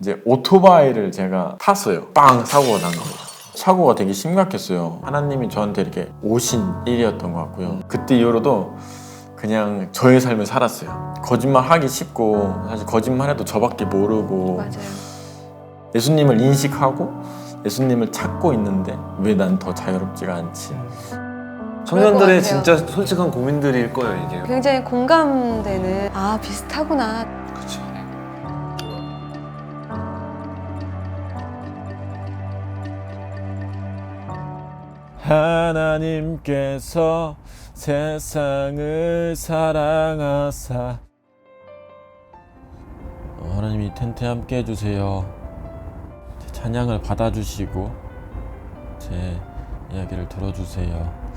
이제 오토바이를 제가 탔어요. 빵 사고가 난 거예요. 사고가 되게 심각했어요. 하나님이 저한테 이렇게 오신 일이었던 것 같고요. 그때 이후로도 그냥 저의 삶을 살았어요. 거짓말 하기 쉽고 사실 거짓말해도 저밖에 모르고 맞아요. 예수님을 인식하고 예수님을 찾고 있는데 왜 난 더 자유롭지가 않지? 청년들의 같아요. 진짜 솔직한 고민들일 거예요 이게. 굉장히 공감되는 아 비슷하구나. 하나님께서 세상을 사랑하사. 어, 하나님 이 텐트에 함께 해주세요. 제 찬양을 받아주시고 제 이야기를 들어주세요